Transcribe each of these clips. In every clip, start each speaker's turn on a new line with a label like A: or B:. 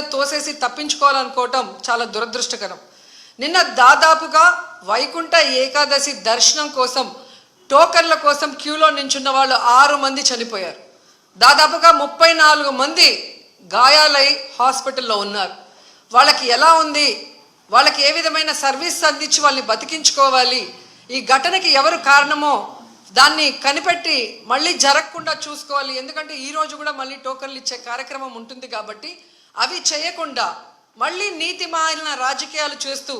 A: తోసేసి తప్పించుకోవాలనుకోవటం చాలా దురదృష్టకరం. నిన్న దాదాపుగా వైకుంఠ ఏకాదశి దర్శనం కోసం టోకన్ల కోసం క్యూలో నించున్న వాళ్ళు ఆరు మంది చనిపోయారు. దాదాపుగా ముప్పై నాలుగు మంది గాయాలై హాస్పిటల్లో ఉన్నారు. వాళ్ళకి ఎలా ఉంది? వాళ్ళకి ఏ విధమైన సర్వీస్ అందించి వాళ్ళని బతికించుకోవాలి? ఈ ఘటనకి ఎవరు కారణమో దాన్ని కనిపెట్టి మళ్ళీ జరగకుండా చూసుకోవాలి. ఎందుకంటే ఈరోజు కూడా మళ్ళీ టోకన్లు ఇచ్చే కార్యక్రమం ఉంటుంది కాబట్టి అవి చేయకుండా మళ్ళీ నీతి మాలిన రాజకీయాలు చేస్తూ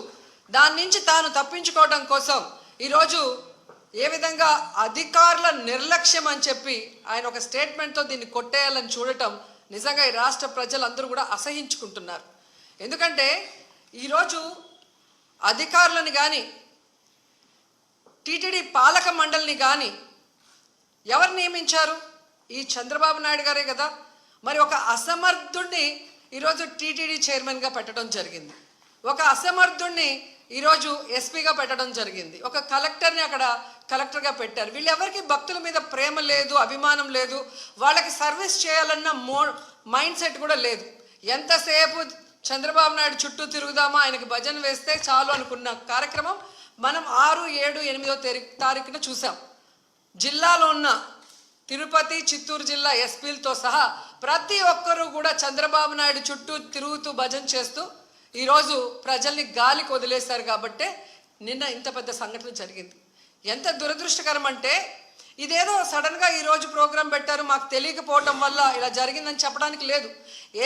A: దాని నుంచి తాను తప్పించుకోవడం కోసం ఈరోజు ఏ విధంగా అధికారుల నిర్లక్ష్యం అని చెప్పి ఆయన ఒక స్టేట్మెంట్తో దీన్ని కొట్టేయాలని చూడటం నిజంగా ఈ రాష్ట్ర ప్రజలందరూ కూడా అసహించుకుంటున్నారు. ఎందుకంటే ఈరోజు అధికారులను కానీ టీటీడీ పాలక మండలిని కానీ ఎవరు నియమించారు? ఈ చంద్రబాబు నాయుడు గారే కదా. మరి ఒక అసమర్థుణ్ణి ఈరోజు టీటీడీ చైర్మన్గా పెట్టడం జరిగింది. ఒక అసమర్థుణ్ణి ఈరోజు ఎస్పీగా పెట్టడం జరిగింది. ఒక కలెక్టర్ని అక్కడ కలెక్టర్గా పెట్టారు. వీళ్ళెవరికి భక్తుల మీద ప్రేమ లేదు అభిమానం లేదు. వాళ్ళకి సర్వీస్ చేయాలన్న మో మైండ్ సెట్ కూడా లేదు. ఎంతసేపు చంద్రబాబు నాయుడు చుట్టూ తిరుగుదామా ఆయనకి భజన వేస్తే చాలు అనుకున్న కార్యక్రమం మనం ఆరు ఏడు ఎనిమిదో తేదీ తారీఖున చూసాం. జిల్లాలో ఉన్న తిరుపతి చిత్తూరు జిల్లా ఎస్పీలతో సహా ప్రతి ఒక్కరూ కూడా చంద్రబాబు నాయుడు చుట్టూ తిరుగుతూ భజన చేస్తూ ఈరోజు ప్రజల్ని గాలికి వదిలేశారు కాబట్టే నిన్న ఇంత పెద్ద సంఘటన జరిగింది. ఎంత దురదృష్టకరం అంటే ఇదేదో సడన్గా ఈరోజు ప్రోగ్రాం పెట్టారు మాకు తెలియకపోవటం వల్ల ఇలా జరిగిందని చెప్పడానికి లేదు.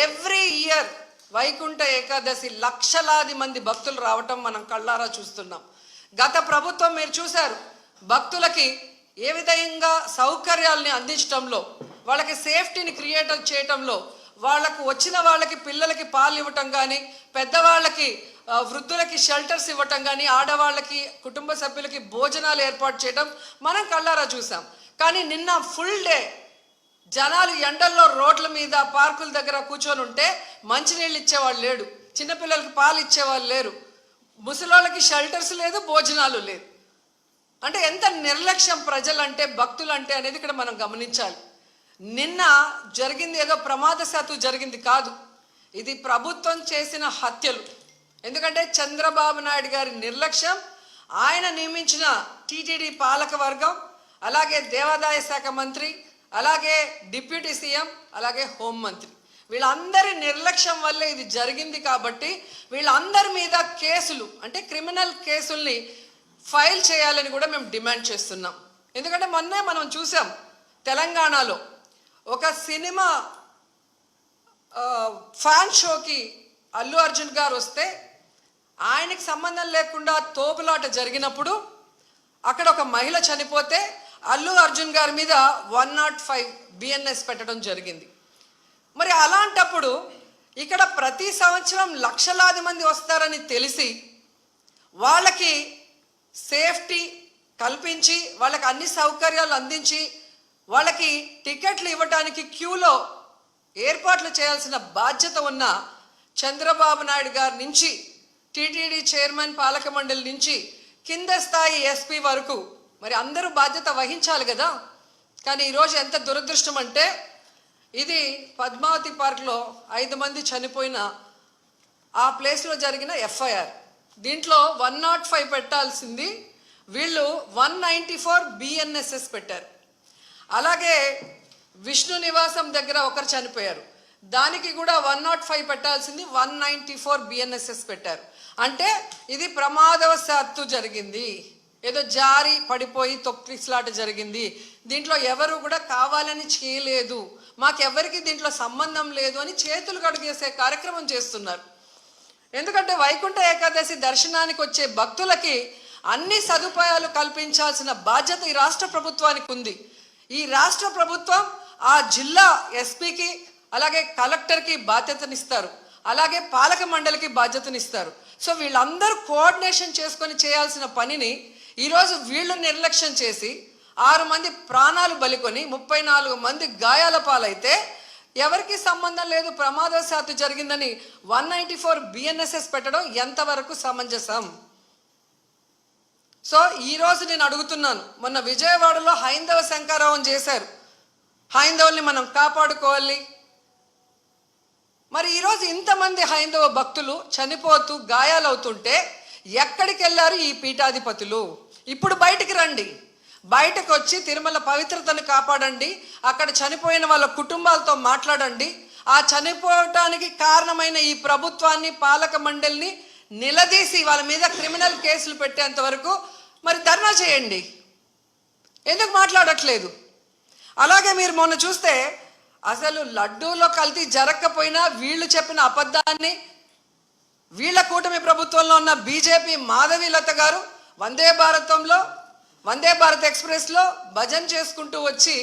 A: ఎవ్రీ ఇయర్ వైకుంఠ ఏకాదశి లక్షలాది మంది భక్తులు రావటం మనం కళ్ళారా చూస్తున్నాం. గత ప్రభుత్వం మీరు చూశారు భక్తులకి ఏ విధంగా సౌకర్యాల్ని అందించడంలో వాళ్ళకి సేఫ్టీని క్రియేట్ చేయటంలో వాళ్ళకు వచ్చిన వాళ్ళకి పిల్లలకి పాలు ఇవ్వటం కానీ పెద్దవాళ్ళకి వృద్ధులకి షెల్టర్స్ ఇవ్వటం కానీ ఆడవాళ్ళకి కుటుంబ సభ్యులకి భోజనాలు ఏర్పాటు చేయడం మనం కళ్ళారా చూసాం. కానీ నిన్న ఫుల్ డే జనాలు ఎండల్లో రోడ్ల మీద పార్కుల దగ్గర కూర్చొని ఉంటే మంచినీళ్ళు ఇచ్చేవాళ్ళు లేడు. చిన్నపిల్లలకి పాలు ఇచ్చేవాళ్ళు లేరు. ముసలోళ్ళకి షెల్టర్స్ లేదు భోజనాలు లేదు. అంటే ఎంత నిర్లక్ష్యం ప్రజలంటే భక్తులంటే అనేది ఇక్కడ మనం గమనించాలి. నిన్న జరిగింది ఏదో ప్రమాదశాత్తు జరిగింది కాదు. ఇది ప్రభుత్వం చేసిన హత్యలు. ఎందుకంటే చంద్రబాబు నాయుడు గారి నిర్లక్ష్యం ఆయన నియమించిన టీటీడీ పాలక వర్గం అలాగే దేవాదాయ శాఖ మంత్రి అలాగే డిప్యూటీ సీఎం అలాగే హోంమంత్రి వీళ్ళందరి నిర్లక్ష్యం వల్లే ఇది జరిగింది కాబట్టి వీళ్ళందరి మీద కేసులు అంటే క్రిమినల్ కేసుల్ని ఫైల్ చేయాలని కూడా మేము డిమాండ్ చేస్తున్నాం. ఎందుకంటే మొన్నే మనం చూసాం తెలంగాణలో ఒక సినిమా ఫ్యాన్ షోకి అల్లు అర్జున్ గారు వస్తే ఆయనకి సంబంధం లేకుండా తోపులాట జరిగినప్పుడు అక్కడ ఒక మహిళ చనిపోతే అల్లు అర్జున్ గారి మీద వన్ నాట్ ఫైవ్ బిఎన్ఎస్ పెట్టడం జరిగింది. మరి అలాంటప్పుడు ఇక్కడ ప్రతి సంవత్సరం లక్షలాది మంది వస్తారని తెలిసి వాళ్ళకి సేఫ్టీ కల్పించి వాళ్ళకి అన్ని సౌకర్యాలు అందించి వాళ్ళకి టికెట్లు ఇవ్వడానికి క్యూలో ఏర్పాట్లు చేయాల్సిన బాధ్యత ఉన్న చంద్రబాబు నాయుడు గారి నుంచి టీటీడీ చైర్మన్ పాలక మండలి నుంచి కింద స్థాయి ఎస్పీ వరకు మరి అందరూ బాధ్యత వహించాలి కదా. కానీ ఈరోజు ఎంత దురదృష్టం అంటే ఇది పద్మావతి పార్క్లో ఐదు మంది చనిపోయిన ఆ ప్లేస్లో జరిగిన ఎఫ్ఐఆర్. దీంట్లో వన్ నాట్ ఫైవ్ పెట్టాల్సింది. వీళ్ళు వన్ నైంటీ ఫోర్ బిఎన్ఎస్ఎస్ పెట్టారు. అలాగే విష్ణు నివాసం దగ్గర ఒకరు చనిపోయారు. దానికి కూడా వన్ నాట్ ఫైవ్ పెట్టాల్సింది వన్ నైంటీ ఫోర్ బిఎన్ఎస్ఎస్ పెట్టారు. అంటే ఇది ప్రమాదవశాత్తు జరిగింది. ఏదో జారి పడిపోయి తొక్కిసలాట జరిగింది. దీంట్లో ఎవరు కూడా కావాలని చేయలేదు. మాకెవరికి దీంట్లో సంబంధం లేదు అని చేతులు కడిగేసే కార్యక్రమం చేస్తున్నారు. ఎందుకంటే వైకుంఠ ఏకాదశి దర్శనానికి వచ్చే భక్తులకి అన్ని సదుపాయాలు కల్పించాల్సిన బాధ్యత ఈ రాష్ట్ర ప్రభుత్వానికి ఉంది. ఈ రాష్ట్ర ప్రభుత్వం ఆ జిల్లా ఎస్పీకి అలాగే కలెక్టర్కి బాధ్యతనిస్తారు. అలాగే పాలక మండలికి బాధ్యతనిస్తారు. సో వీళ్ళందరూ కోఆర్డినేషన్ చేసుకొని చేయాల్సిన పనిని ఈరోజు వీళ్ళు నిర్లక్ష్యం చేసి ఆరు మంది ప్రాణాలు బలికొని ముప్పై నాలుగు మంది గాయాల పాలైతే ఎవరికి సంబంధం లేదు ప్రమాదవశాత్తు జరిగిందని వన్ నైంటీ ఫోర్ బిఎన్ఎస్ఎస్ పెట్టడం ఎంతవరకు సమంజసం? సో ఈరోజు నేను అడుగుతున్నాను మొన్న విజయవాడలో హైందవ శంకారావం చేశారు. హైందవుల్ని మనం కాపాడుకోవాలి. మరి ఈరోజు ఇంతమంది హైందవ భక్తులు చనిపోతూ గాయాలవుతుంటే ఎక్కడికి వెళ్ళారు ఈ పీఠాధిపతులు? ఇప్పుడు బయటికి రండి. బయటకు వచ్చి తిరుమల పవిత్రతను కాపాడండి అక్కడ చనిపోయిన వాళ్ళ కుటుంబాలతో మాట్లాడండి. ఆ చనిపోవటానికి కారణమైన ఈ ప్రభుత్వాన్ని పాలక మండలిని నిలదీసి వాళ్ళ మీద క్రిమినల్ కేసులు పెట్టేంత వరకు మరి ధర్నా చేయండి. ఎందుకు మాట్లాడట్లేదు? అలాగే మీరు మొన్న చూస్తే అసలు లడ్డూలో కల్తీ జరగకపోయినా వీళ్ళు చెప్పిన అబద్ధాన్ని వీళ్ళ కూటమి ప్రభుత్వంలో ఉన్న బీజేపీ మాధవీలత గారు వందే భారతంలో వందే భారత్ ఎక్స్ప్రెస్లో భజన చేసుకుంటూ వచ్చి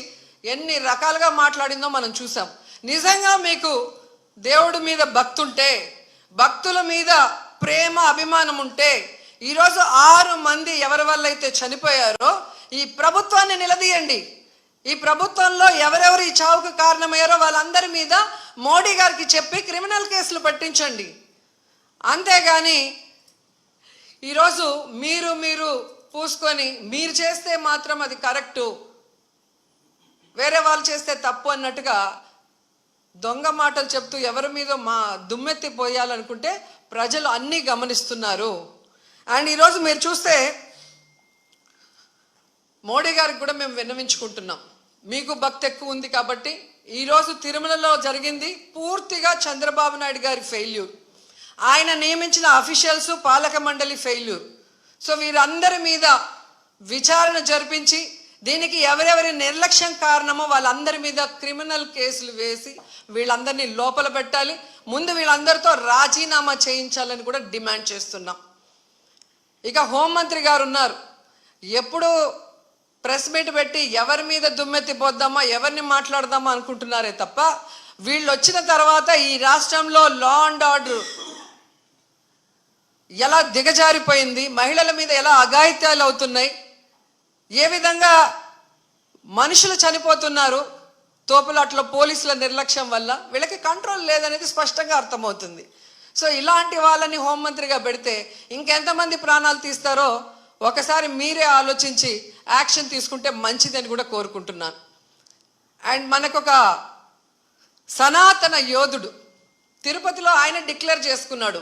A: ఎన్ని రకాలుగా మాట్లాడిందో మనం చూసాం. నిజంగా మీకు దేవుడి మీద భక్తుంటే భక్తుల మీద ప్రేమ అభిమానం ఉంటే ఈరోజు ఆరు మంది ఎవరి వల్ల అయితే చనిపోయారో ఈ ప్రభుత్వాన్ని నిలదీయండి. ఈ ప్రభుత్వంలో ఎవరెవరు ఈ చావుకు కారణమయ్యారో వాళ్ళందరి మీద మోడీ గారికి చెప్పి క్రిమినల్ కేసులు పట్టించండి. అంతేగాని ఈరోజు మీరు మీరు పూసుకొని మీరు చేస్తే మాత్రం అది కరెక్టు. వేరే వాళ్ళు చేస్తే తప్పు అన్నట్టుగా దొంగ మాటలు చెప్తూ ఎవరి మీద మా దుమ్మెత్తి పోయాలనుకుంటే ప్రజలు అన్నీ గమనిస్తున్నారు. అండ్ ఈరోజు మీరు చూస్తే మోడీ గారికి కూడా మేము విన్నవించుకుంటున్నాం. మీకు భక్తి ఎక్కువ ఉంది కాబట్టి ఈరోజు తిరుమలలో జరిగింది పూర్తిగా చంద్రబాబు నాయుడు గారి ఫెయిల్యూర్. ఆయన నియమించిన అఫీషియల్స్ పాలక మండలి ఫెయిల్యూర్. సో వీరందరి మీద విచారణ జరిపించి దీనికి ఎవరెవరి నిర్లక్ష్యం కారణమో వాళ్ళందరి మీద క్రిమినల్ కేసులు వేసి వీళ్ళందరినీ లోపల పెట్టాలి. ముందు వీళ్ళందరితో రాజీనామా చేయించాలని కూడా డిమాండ్ చేస్తున్నాం. ఇక హోంమంత్రి గారు ఉన్నారు. ఎప్పుడు ప్రెస్ మీట్ పెట్టి ఎవరి మీద దుమ్మెత్తి పోద్దామా ఎవరిని మాట్లాడదామా అనుకుంటున్నారే తప్ప వీళ్ళు వచ్చిన తర్వాత ఈ రాష్ట్రంలో లా అండ్ ఆర్డర్ ఎలా దిగజారిపోయింది మహిళల మీద ఎలా అఘాయిత్యాలు అవుతున్నాయి ఏ విధంగా మనుషులు చనిపోతున్నారు తోపులాట్లో పోలీసుల నిర్లక్ష్యం వల్ల వీళ్ళకి కంట్రోల్ లేదనేది స్పష్టంగా అర్థమవుతుంది. సో ఇలాంటి వాళ్ళని హోంమంత్రిగా పెడితే ఇంకెంతమంది ప్రాణాలు తీస్తారో ఒకసారి మీరే ఆలోచించి యాక్షన్ తీసుకుంటే మంచిదని కూడా కోరుకుంటున్నాను. అండ్ మనకొక సనాతన యోధుడు తిరుపతిలో ఆయన డిక్లేర్ చేసుకున్నాడు.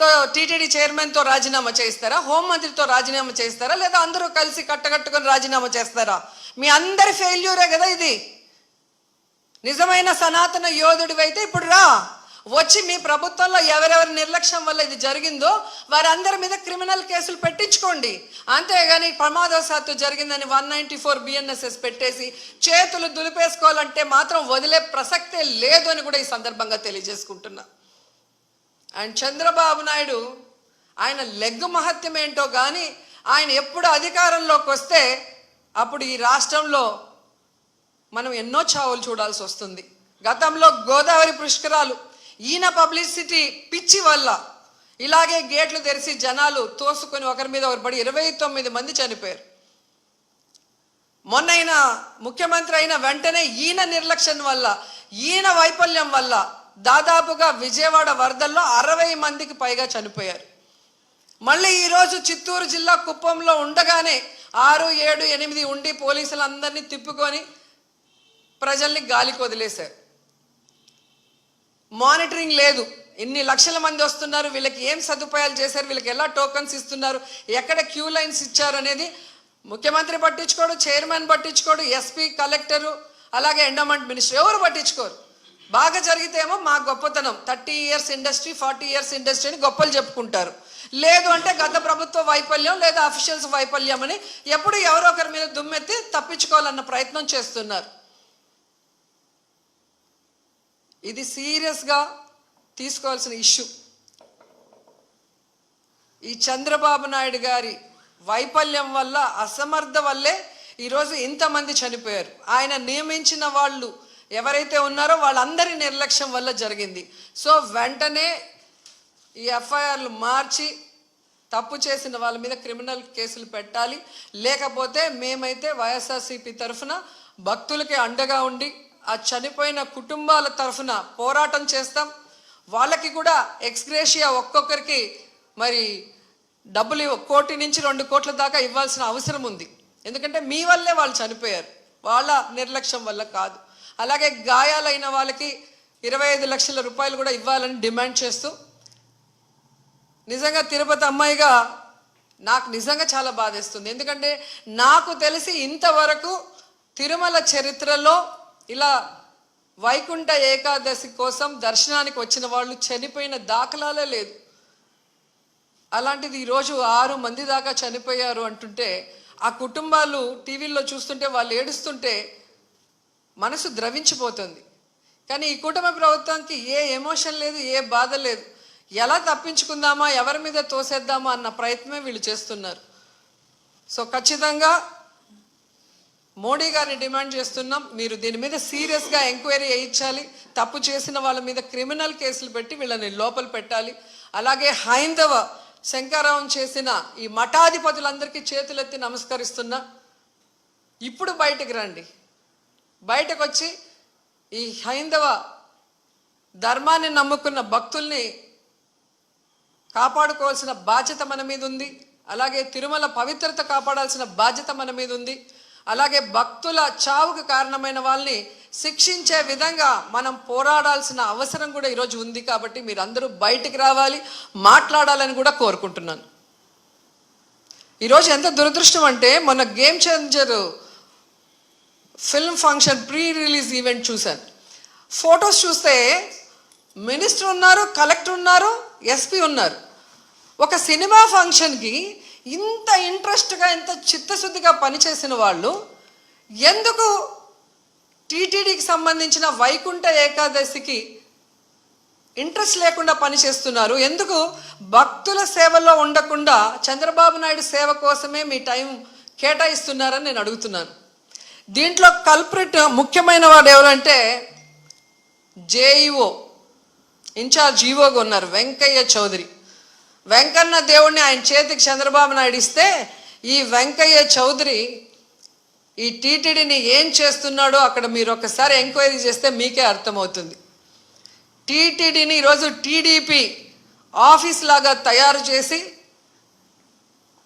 A: తో టీటీడీ చైర్మన్తో రాజీనామా చేస్తారా హోంమంత్రితో రాజీనామా చేస్తారా లేదా అందరూ కలిసి కట్టకట్టుకొని రాజీనామా చేస్తారా? మీ అందరి ఫెయిల్యూరే కదా ఇది. నిజమైన సనాతన యోధుడివైతే ఇప్పుడు రా. వచ్చి మీ ప్రభుత్వంలో ఎవరెవరి నిర్లక్ష్యం వల్ల ఇది జరిగిందో వారందరి మీద క్రిమినల్ కేసులు పెట్టించుకోండి. అంతేగాని ప్రమాదవశాత్తు జరిగిందని వన్ నైంటీ ఫోర్ బిఎన్ఎస్ఎస్ పెట్టేసి చేతులు దులిపేసుకోవాలంటే మాత్రం వదిలే ప్రసక్తే లేదు అని కూడా ఈ సందర్భంగా తెలియజేసుకుంటున్నా. అండ్ చంద్రబాబు నాయుడు ఆయన లెగ్గు మహత్యం ఏంటో కానీ ఆయన ఎప్పుడు అధికారంలోకి వస్తే అప్పుడు ఈ రాష్ట్రంలో మనం ఎన్నో చావులు చూడాల్సి వస్తుంది. గతంలో గోదావరి పుష్కరాలు ఈయన పబ్లిసిటీ పిచ్చి వల్ల ఇలాగే గేట్లు తెరిచి జనాలు తోసుకొని ఒకరి మీద ఒకరు పడి ఇరవై తొమ్మిది మంది చనిపోయారు. మొన్న ముఖ్యమంత్రి అయిన వెంటనే ఈయన నిర్లక్ష్యం వల్ల ఈయన వైఫల్యం వల్ల దాదాపుగా విజయవాడ వరదల్లో అరవై మందికి పైగా చనిపోయారు. మళ్ళీ ఈరోజు చిత్తూరు జిల్లా కుప్పంలో ఉండగానే ఆరు ఏడు ఎనిమిది ఉండి పోలీసులందరినీ తిప్పుకొని ప్రజల్ని గాలికి వదిలేశారు. మానిటరింగ్ లేదు. ఇన్ని లక్షల మంది వస్తున్నారు. వీళ్ళకి ఏం సదుపాయాలు చేశారు? వీళ్ళకి ఎలా టోకన్స్ ఇస్తున్నారు? ఎక్కడ క్యూ లైన్స్ ఇచ్చారు అనేది ముఖ్యమంత్రి పట్టించుకోడు చైర్మన్ పట్టించుకోడు ఎస్పీ కలెక్టరు అలాగే ఎండోమెంట్ మినిస్టర్ ఎవరు పట్టించుకోరు? బాగా జరిగితేమో మా గొప్పతనం. Thirty years industry forty years industry అని గొప్పలు చెప్పుకుంటారు. లేదు అంటే గత ప్రభుత్వ వైఫల్యం లేదా అఫీషియల్స్ వైఫల్యం అని ఎప్పుడు ఎవరో ఒకరి మీద దుమ్మెత్తి తప్పించుకోవాలన్న ప్రయత్నం చేస్తున్నారు. ఇది సీరియస్గా తీసుకోవాల్సిన ఇష్యూ. ఈ చంద్రబాబు నాయుడు గారి వైఫల్యం వల్ల అసమర్థ వల్లే ఈరోజు ఇంతమంది చనిపోయారు. ఆయన నియమించిన వాళ్ళు ఎవరైతే ఉన్నారో వాళ్ళందరి నిర్లక్ష్యం వల్ల జరిగింది. సో వెంటనే ఈ ఎఫ్ఐఆర్లు మార్చి తప్పు చేసిన వాళ్ళ మీద క్రిమినల్ కేసులు పెట్టాలి. లేకపోతే మేమైతే వైఎస్ఆర్సీపీ తరఫున భక్తులకి అండగా ఉండి ఆ చనిపోయిన కుటుంబాల తరఫున పోరాటం చేస్తాం. వాళ్ళకి కూడా ఎక్స్గ్రేషియా ఒక్కొక్కరికి మరి డబ్బులు కోటి నుంచి రెండు కోట్ల దాకా ఇవ్వాల్సిన అవసరం ఉంది. ఎందుకంటే మీ వల్లే వాళ్ళు చనిపోయారు. వాళ్ళ నిర్లక్ష్యం వల్ల కాదు. అలాగే గాయాలైన వాళ్ళకి ఇరవై ఐదు లక్షల రూపాయలు కూడా ఇవ్వాలని డిమాండ్ చేస్తూ నిజంగా తిరుపతి అమ్మాయిగా నాకు నిజంగా చాలా బాధేస్తుంది. ఎందుకంటే నాకు తెలిసి ఇంతవరకు తిరుమల చరిత్రలో ఇలా వైకుంఠ ఏకాదశి కోసం దర్శనానికి వచ్చిన వాళ్ళు చనిపోయిన దాఖలాలే లేదు. అలాంటిది ఈరోజు ఆరు మంది దాకా చనిపోయారు అంటుంటే ఆ కుటుంబాలు టీవీల్లో చూస్తుంటే వాళ్ళు ఏడుస్తుంటే మనసు ద్రవించిపోతుంది. కానీ ఈ కుటుంబ ప్రభుత్వానికి ఏ ఎమోషన్ లేదు ఏ బాధ లేదు. ఎలా తప్పించుకుందామా ఎవరి మీద తోసేద్దామా అన్న ప్రయత్నమే వీళ్ళు చేస్తున్నారు. సో ఖచ్చితంగా మోడీ గారిని డిమాండ్ చేస్తున్నాం. మీరు దీని మీద సీరియస్గా ఎంక్వైరీ చేయించాలి. తప్పు చేసిన వాళ్ళ మీద క్రిమినల్ కేసులు పెట్టి వీళ్ళని లోపల పెట్టాలి. అలాగే హైందవ శంకారావం చేసిన ఈ మఠాధిపతులందరికీ చేతులెత్తి నమస్కరిస్తున్నా. ఇప్పుడు బయటికి రండి. బయటకు వచ్చి ఈ హైందవ ధర్మాన్ని నమ్ముకున్న భక్తుల్ని కాపాడుకోవాల్సిన బాధ్యత మన మీద ఉంది అలాగే తిరుమల పవిత్రత కాపాడాల్సిన బాధ్యత మన మీద ఉంది అలాగే భక్తుల చావుకు కారణమైన వాళ్ళని శిక్షించే విధంగా మనం పోరాడాల్సిన అవసరం కూడా ఈరోజు ఉంది కాబట్టి మీరందరూ బయటికి రావాలి మాట్లాడాలని కూడా కోరుకుంటున్నాను. ఈరోజు ఎంత దురదృష్టం అంటే మన game changer film function pre release event చూశాను. ఫొటోస్ చూస్తే మినిస్టర్ ఉన్నారు కలెక్టర్ ఉన్నారు ఎస్పీ ఉన్నారు. ఒక సినిమా ఫంక్షన్కి ఇంత ఇంట్రెస్ట్గా ఇంత చిత్తశుద్ధిగా పనిచేసిన వాళ్ళు ఎందుకు టీటీడీకి సంబంధించిన వైకుంఠ ఏకాదశికి ఇంట్రెస్ట్ లేకుండా పనిచేస్తున్నారు? ఎందుకు భక్తుల సేవలో ఉండకుండా చంద్రబాబు నాయుడు సేవ కోసమే మీ టైం కేటాయిస్తున్నారని నేను అడుగుతున్నాను. దీంట్లో కల్ప్రిట్ ముఖ్యమైన వాడు ఎవరంటే జేఈఓ ఇన్ఛార్జ్ ఈవోగా ఉన్నారు వెంకయ్య చౌదరి. వెంకన్న దేవుడిని ఆయన చేతికి చంద్రబాబు నాయుడు ఇస్తే ఈ వెంకయ్య చౌదరి ఈ టీటీడీని ఏం చేస్తున్నాడో అక్కడ మీరు ఒకసారి ఎంక్వైరీ చేస్తే మీకే అర్థమవుతుంది. టీటీడీని ఈరోజు టీడీపీ ఆఫీస్ లాగా తయారు చేసి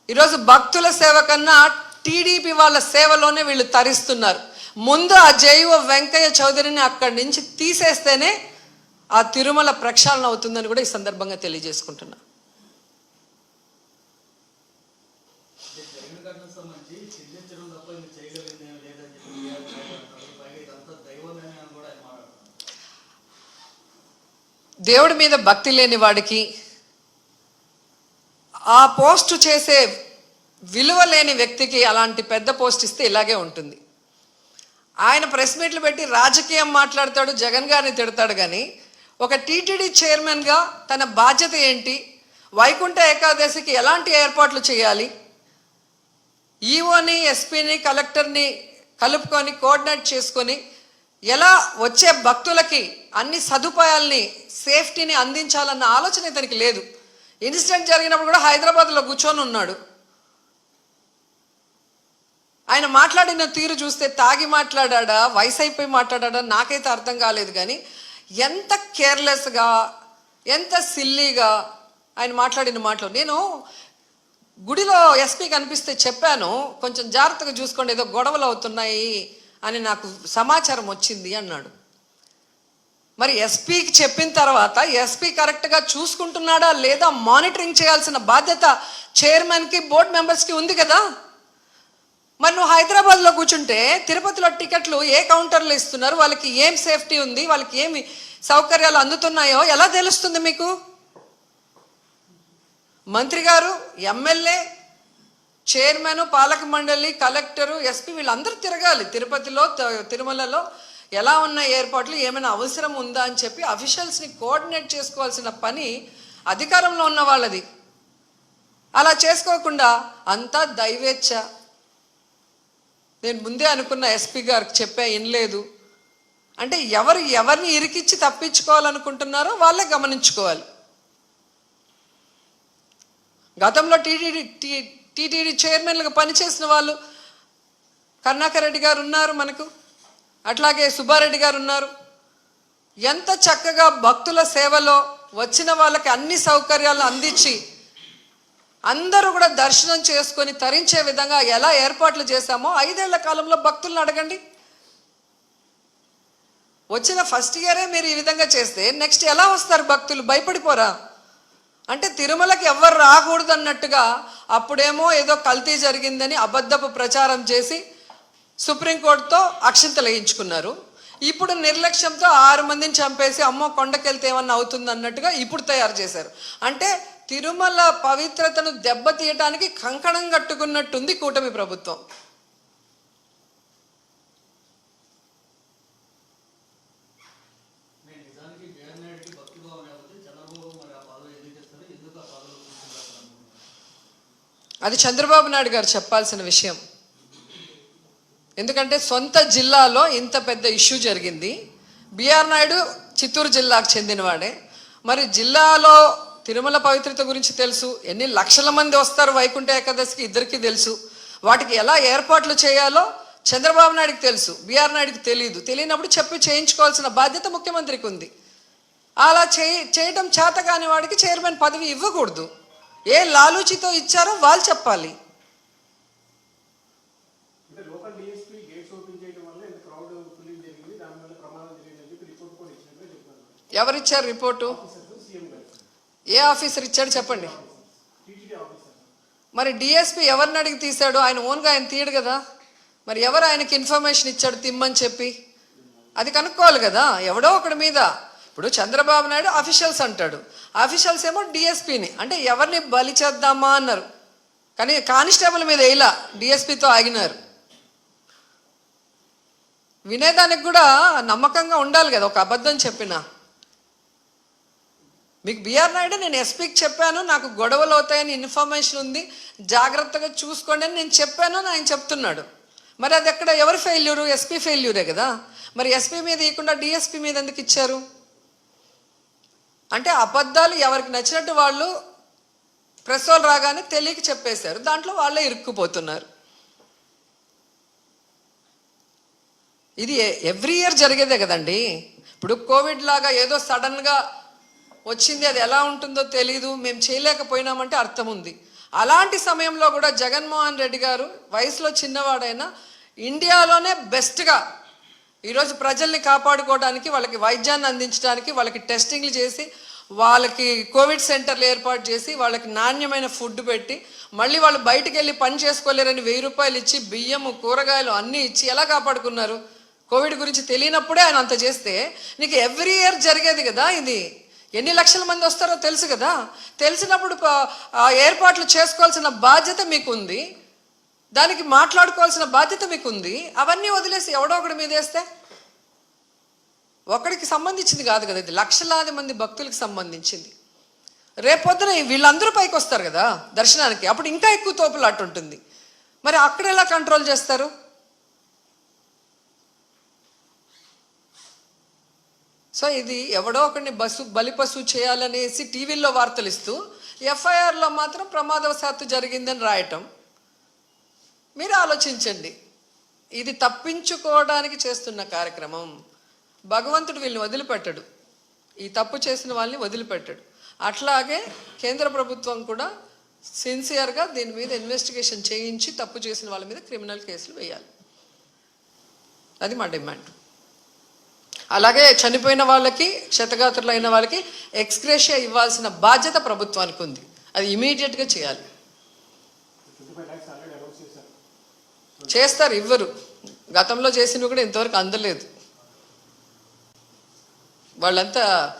A: ఈరోజు భక్తుల సేవ కన్నా టీడీపీ వాళ్ళ సేవలోనే వీళ్ళు తరిస్తున్నారు. ముందు ఆ జైవ వెంకయ్య చౌదరిని అక్కడి నుంచి తీసేస్తేనే ఆ తిరుమల ప్రక్షాళన అవుతుందని కూడా ఈ సందర్భంగా తెలియజేసుకుంటున్నా. దేవుడి మీద భక్తి లేని వాడికి ఆ పోస్ట్ చేసే విలువ లేని వ్యక్తికి అలాంటి పెద్ద పోస్ట్ ఇస్తే ఇలాగే ఉంటుంది. ఆయన ప్రెస్ మీట్లు పెట్టి రాజకీయం మాట్లాడతాడు జగన్ గారిని తిడతాడు కానీ ఒక టీటీడీ చైర్మన్గా తన బాధ్యత ఏంటి? వైకుంఠ ఏకాదశికి ఎలాంటి ఏర్పాట్లు చేయాలి? ఈఓని ఎస్పీని కలెక్టర్ని కలుపుకొని కోఆర్డినేట్ చేసుకొని ఎలా వచ్చే భక్తులకి అన్ని సదుపాయాల్ని సేఫ్టీని అందించాలన్న ఆలోచన ఇతనికి లేదు. ఇన్సిడెంట్ జరిగినప్పుడు కూడా హైదరాబాద్లో కూర్చొని ఉన్నాడు. ఆయన మాట్లాడిన తీరు చూస్తే తాగి మాట్లాడా వయసు అయిపోయి మాట్లాడా నాకైతే అర్థం కాలేదు కానీ ఎంత కేర్లెస్గా ఎంత సిల్లీగా ఆయన మాట్లాడిన మాటలు. నేను గుడిలో ఎస్పీ కనిపిస్తే చెప్పాను కొంచెం జాగ్రత్తగా చూసుకోండి ఏదో గొడవలు అవుతున్నాయి అని నాకు సమాచారం వచ్చింది అన్నాడు. మరి ఎస్పీకి చెప్పిన తర్వాత ఎస్పీ కరెక్ట్గా చూసుకుంటున్నాడా లేదా మానిటరింగ్ చేయాల్సిన బాధ్యత చైర్మన్కి బోర్డు మెంబర్స్కి ఉంది కదా? మరి నువ్వు హైదరాబాద్లో కూర్చుంటే తిరుపతిలో టికెట్లు ఏ కౌంటర్లో ఇస్తున్నారు? వాళ్ళకి ఏం సేఫ్టీ ఉంది? వాళ్ళకి ఏమి సౌకర్యాలు అందుతున్నాయో? ఎలా తెలుస్తుంది మీకు? మంత్రి గారు ఎమ్మెల్యే చైర్మన్ పాలక మండలి కలెక్టరు ఎస్పీ వీళ్ళందరూ తిరగాలి. తిరుపతిలో తిరుమలలో ఎలా ఉన్న ఏర్పాట్లు ఏమైనా అవసరం ఉందా అని చెప్పి అఫీషియల్స్ని కోఆర్డినేట్ చేసుకోవాల్సిన పని అధికారంలో ఉన్న వాళ్ళది. అలా చేసుకోకుండా అంతా దైవేచ్ఛ. నేను ముందే అనుకున్న ఎస్పీ గారికి చెప్పా వినలేదు అంటే ఎవరు ఎవరిని ఇరికిచ్చి తప్పించుకోవాలనుకుంటున్నారో వాళ్ళే గమనించుకోవాలి. గతంలో టీటీడీ టీటీడీ చైర్మన్లుగా పనిచేసిన వాళ్ళు కర్ణాకర్ రెడ్డి గారు ఉన్నారు మనకు అట్లాగే సుబ్బారెడ్డి గారు ఉన్నారు. ఎంత చక్కగా భక్తుల సేవలో వచ్చిన వాళ్ళకి అన్ని సౌకర్యాలు అందించి అందరూ కూడా దర్శనం చేసుకొని తరించే విధంగా ఎలా ఏర్పాట్లు చేశామో ఐదేళ్ళ కాలంలో భక్తులను అడగండి. వచ్చిన ఫస్ట్ ఇయరే మీరు ఈ విధంగా చేస్తే నెక్స్ట్ ఎలా వస్తారు భక్తులు? భయపడిపోరా? అంటే తిరుమలకి ఎవ్వరు రాకూడదు అన్నట్టుగా అప్పుడేమో ఏదో కల్తీ జరిగిందని అబద్ధపు ప్రచారం చేసి సుప్రీంకోర్టుతో అక్షింతలు వేయించుకున్నారు ఇప్పుడు నిర్లక్ష్యంతో ఆరు మందిని చంపేసి అమ్మో కొండకెళ్తే ఏమన్నా అవుతుంది అన్నట్టుగా ఇప్పుడు తయారు చేశారు. అంటే తిరుమల పవిత్రతను దెబ్బతీయటానికి కంకణం కట్టుకున్నట్టుంది కూటమి ప్రభుత్వం. అది చంద్రబాబు నాయుడు గారు చెప్పాల్సిన విషయం. ఎందుకంటే సొంత జిల్లాలో ఇంత పెద్ద ఇష్యూ జరిగింది. బిఆర్ నాయుడు చిత్తూరు జిల్లాకు చెందినవాడే. మరి జిల్లాలో తిరుమల పవిత్రత గురించి తెలుసు. ఎన్ని లక్షల మంది వస్తారు వైకుంఠ ఏకాదశికి? ఇద్దరికీ తెలుసు. వాటికి ఎలా ఏర్పాట్లు చేయాలో చంద్రబాబు నాయుడుకి తెలుసు. బిఆర్ నాయుడుకి తెలియదు తెలియనప్పుడు చెప్పి చేయించుకోవాల్సిన బాధ్యత ముఖ్యమంత్రికి ఉంది. అలా చేయ చేయడం చేత కాని వాడికి చైర్మన్ పదవి ఇవ్వకూడదు. ఏ లాలూచితో ఇచ్చారో వాళ్ళు చెప్పాలి. ఎవరిచ్చారు రిపోర్టు ఏ ఆఫీసర్ ఇచ్చాడు చెప్పండి? మరి డిఎస్పి ఎవరిని అడిగి తీశాడు? ఆయన ఓన్గా ఆయన తీయడు కదా. మరి ఎవరు ఆయనకి ఇన్ఫర్మేషన్ ఇచ్చాడు తిమ్మని చెప్పి? అది కనుక్కోవాలి కదా ఎవడో ఒకడి మీద. ఇప్పుడు చంద్రబాబు నాయుడు అఫీషియల్స్ అంటాడు. అఫీషియల్స్ ఏమో డిఎస్పిని అంటే ఎవరిని బలి చేద్దామా అన్నారు. కానీ కానిస్టేబుల్ మీద ఇలా డిఎస్పితో ఆగినారు. వినేదానికి కూడా నమ్మకంగా ఉండాలి కదా ఒక అబద్ధం చెప్పినా. మీకు బిఆర్ నాయుడు నేను ఎస్పీకి చెప్పాను నాకు గొడవలు అవుతాయని ఇన్ఫర్మేషన్ ఉంది. జాగ్రత్తగా చూసుకోండి అని నేను చెప్పాను అని ఆయన చెప్తున్నాడు. మరి అది ఎక్కడ? ఎవరు ఫెయిల్యూరు? ఎస్పీ ఫెయిల్యూరే కదా. మరి ఎస్పీ మీద ఇవ్వకుండా డిఎస్పీ మీద ఎందుకు ఇచ్చారు? అంటే అబద్ధాలు ఎవరికి నచ్చినట్టు వాళ్ళు ప్రెస్ వాళ్ళు రాగానే తెలియక చెప్పేశారు. దాంట్లో వాళ్ళే ఇరుక్కుపోతున్నారు. ఇది ఎవ్రీ ఇయర్ జరిగేదే కదండి. ఇప్పుడు కోవిడ్ లాగా ఏదో సడన్గా వచ్చింది అది ఎలా ఉంటుందో తెలియదు మేము చేయలేకపోయినామంటే అర్థం ఉంది అలాంటి సమయంలో కూడా జగన్మోహన్ రెడ్డి గారు వయసులో చిన్నవాడైనా ఇండియాలోనే బెస్ట్గా ఈరోజు ప్రజల్ని కాపాడుకోవడానికి వాళ్ళకి వైద్యాన్ని అందించడానికి వాళ్ళకి టెస్టింగ్లు చేసి వాళ్ళకి కోవిడ్ సెంటర్లు ఏర్పాటు చేసి వాళ్ళకి నాణ్యమైన ఫుడ్ పెట్టి మళ్ళీ వాళ్ళు బయటికి వెళ్ళి పని చేసుకోలేరని వెయ్యి రూపాయలు ఇచ్చి బియ్యము కూరగాయలు అన్నీ ఇచ్చి ఎలా కాపాడుకున్నారు? కోవిడ్ గురించి తెలియనప్పుడే ఆయన అంత చేస్తే నీకు ఎవ్రీ ఇయర్ జరిగేది కదా ఇది. ఎన్ని లక్షల మంది వస్తారో తెలుసు కదా? తెలిసినప్పుడు ఏర్పాట్లు చేసుకోవాల్సిన బాధ్యత మీకు ఉంది దానికి మాట్లాడుకోవాల్సిన బాధ్యత మీకు ఉంది అవన్నీ వదిలేసి ఎవడో ఒకటి మీద వేస్తే? ఒకడికి సంబంధించింది కాదు కదా ఇది. లక్షలాది మంది భక్తులకు సంబంధించింది. రేపొద్దున వీళ్ళందరూ పైకి వస్తారు కదా దర్శనానికి. అప్పుడు ఇంకా ఎక్కువ తోపులాట ఉంటుంది. మరి అక్కడ ఎలా కంట్రోల్ చేస్తారు? సో ఇది ఎవడో ఒకరిని బస్సు బలిపశు చేయాలనేసి టీవీల్లో వార్తలు ఇస్తూ ఎఫ్ఐఆర్లో మాత్రం ప్రమాదవశాత్తు జరిగిందని రాయటం. మీరు ఆలోచించండి. ఇది తప్పించుకోవడానికి చేస్తున్న కార్యక్రమం. భగవంతుడు వీళ్ళని వదిలిపెట్టడు. ఈ తప్పు చేసిన వాళ్ళని వదిలిపెట్టడు. అట్లాగే కేంద్ర ప్రభుత్వం కూడా సిన్సియర్గా దీని మీద ఇన్వెస్టిగేషన్ చేయించి తప్పు చేసిన వాళ్ళ మీద క్రిమినల్ కేసులు వేయాలి. అది మా డిమాండ్. అలాగే చనిపోయిన వాళ్ళకి క్షతగాత్రులైన వాళ్ళకి ఎక్స్క్రేషియా ఇవ్వాల్సిన బాధ్యత ప్రభుత్వానికి ఉంది. అది ఇమీడియట్గా చేయాలి. చేస్తారు ఇవ్వరు. గతంలో చేసినవి కూడా ఇంతవరకు అందలేదు. వాళ్ళంతా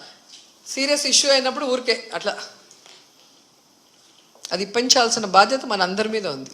A: సీరియస్ ఇష్యూ అయినప్పుడు ఊరికే అట్లా. అది ఇప్పించాల్సిన బాధ్యత మన అందరి మీద ఉంది.